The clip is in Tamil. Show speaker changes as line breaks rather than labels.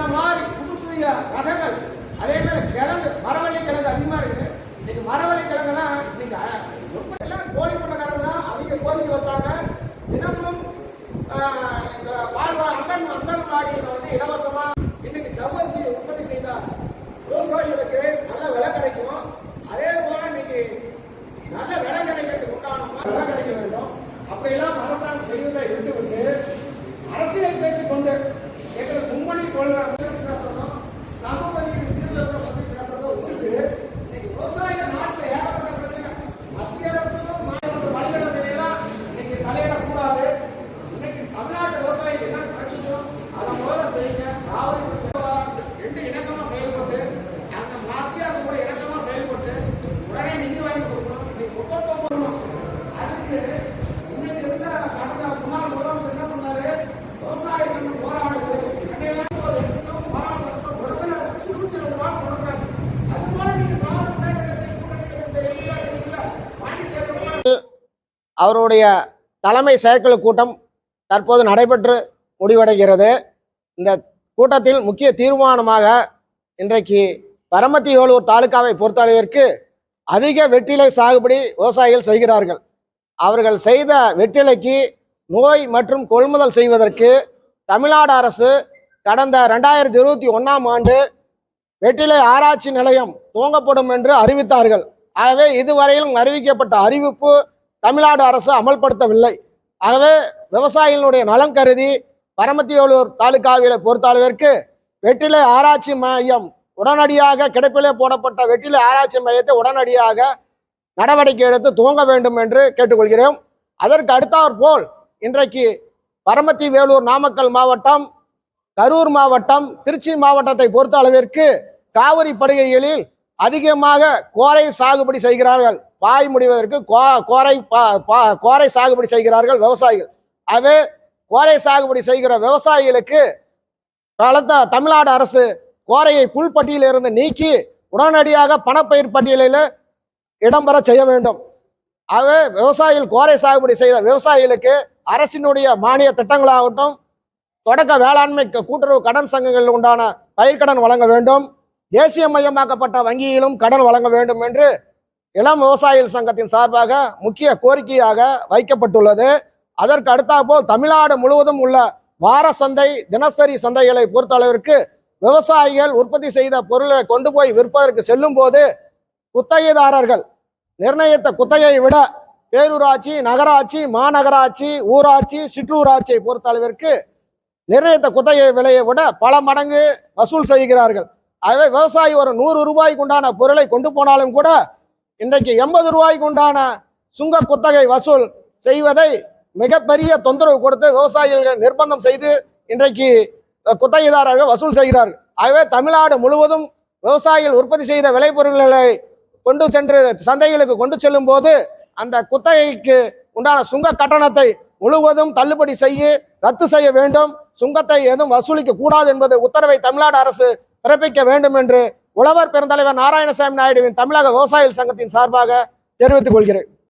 இந்த மாதிரி புது புதிய ரகங்கள் அதே மாதிரி கிழங்கு மரவள்ளி கிழங்கு அதிகமா இருக்குது. இன்னைக்கு மரவள்ளி கிழங்குலாம் இன்னைக்கு ரொம்ப எல்லாம் கோழி பண்ணக்காரங்க தான் அவங்க கோரிக்கை வச்சாங்க. தினமும் ஆஹ், இந்த வாழ்வா அங்கன் அங்கன்வாடியில் வந்து இலவச
அவருடைய தலைமை செயற்குழு கூட்டம் தற்போது நடைபெற்று முடிவடைகிறது. இந்த கூட்டத்தில் முக்கிய தீர்மானமாக இன்றைக்கு பரமத்தி வேலூர் தாலுகாவை பொறுத்தளவிற்கு அதிக வெற்றிலை சாகுபடி விவசாயிகள் செய்கிறார்கள். அவர்கள் செய்த வெற்றிலைக்கு நோய் மற்றும் கொள்முதல் செய்வதற்கு தமிழ்நாடு அரசு கடந்த ரெண்டாயிரத்தி இருபத்தி ஒன்றாம் ஆண்டு வெற்றிலை ஆராய்ச்சி நிலையம் துவங்கப்படும் என்று அறிவித்தார்கள். ஆகவே இதுவரையிலும் அறிவிக்கப்பட்ட அறிவிப்பு தமிழ்நாடு அரசு அமல்படுத்தவில்லை. ஆகவே விவசாயிகளுடைய நலம் கருதி பரமத்தியோலூர் தாலுகாவில பொறுத்தளவிற்கு வெற்றிலை ஆராய்ச்சி மையம் உடனடியாக கிடப்பிலே போடப்பட்ட வெற்றிலை ஆராய்ச்சி மையத்தை உடனடியாக நடவடிக்கை எடுத்து துவங்க வேண்டும் என்று கேட்டுக்கொள்கிறோம் அதற்கு அடுத்தவர் போல் இன்றைக்கு பரமத்தி வேலூர் நாமக்கல் மாவட்டம் கரூர் மாவட்டம் திருச்சி மாவட்டத்தை பொறுத்த அளவிற்கு காவிரி படுகைகளில் அதிகமாக கோரை சாகுபடி செய்கிறார்கள். பாய் முடிவதற்கு கோ- கோரை பா- பா- கோரை சாகுபடி செய்கிறார்கள் விவசாயிகள். ஆகவே கோரை சாகுபடி செய்கிற விவசாயிகளுக்கு பலத்த தமிழ்நாடு அரசு கோரையை புல்பட்டியிலிருந்து நீக்கி உடனடியாக பணப்பயிர் பட்டியலில் இடம்பெற செய்ய வேண்டும். ஆகவே விவசாயிகள் கோரை சாகுபடி செய்த விவசாயிகளுக்கு அரசினுடைய மானிய திட்டங்களாகட்டும் தொடக்க வேளாண்மை கூட்டுறவு கடன் சங்கங்களில் உண்டான பயிர்க்கடன் வழங்க வேண்டும் தேசிய மையமாக்கப்பட்ட வங்கியிலும் கடன் வழங்க வேண்டும் என்று இளம் விவசாயிகள் சங்கத்தின் சார்பாக முக்கிய கோரிக்கையாக வைக்கப்பட்டுள்ளது. அதற்கு அடுத்தாற்போல் தமிழ்நாடு முழுவதும் உள்ள வார சந்தை தினசரி சந்தைகளை பொறுத்த அளவிற்கு விவசாயிகள் உற்பத்தி செய்த பொருளை கொண்டு போய் விற்பதற்கு செல்லும் போது குத்தகைதாரர்கள் நிர்ணயித்த குத்தகையை விட பேரூராட்சி நகராட்சி மாநகராட்சி ஊராட்சி சிற்றூராட்சியை பொறுத்த அளவிற்கு நிர்ணயித்த குத்தகை விலையை விட பல மடங்கு வசூல் செய்கிறார்கள். ஆகவே விவசாயி ஒரு நூறு ரூபாய்க்கு உண்டான பொருளை கொண்டு போனாலும் கூட இன்றைக்கு எண்பது ரூபாய்க்கு உண்டான சுங்க குத்தகை வசூல் செய்வதை மிகப்பெரிய தொந்தரவு கொடுத்து விவசாயிகள் நிர்பந்தம் செய்து இன்றைக்கு குத்தகைதாரர்கள் வசூல் செய்கிறார்கள். ஆகவே தமிழ்நாடு முழுவதும் விவசாயிகள் உற்பத்தி செய்த விளைபொருள்களை கொண்டு சென்று சந்தைகளுக்கு கொண்டு செல்லும் போது அந்த குத்தகைக்கு உண்டான சுங்க கட்டணத்தை முழுவதும் தள்ளுபடி செய்ய ரத்து செய்ய வேண்டும். சுங்கத்தை எதுவும் வசூலிக்க கூடாது என்பது உத்தரவை தமிழ்நாடு அரசு பிறப்பிக்க வேண்டும் என்று உழவர் பெருந்தலைவர் நாராயணசாமி நாயுடுவின் தமிழக விவசாயிகள் சங்கத்தின் சார்பாக தெரிவித்துக் கொள்கிறேன்.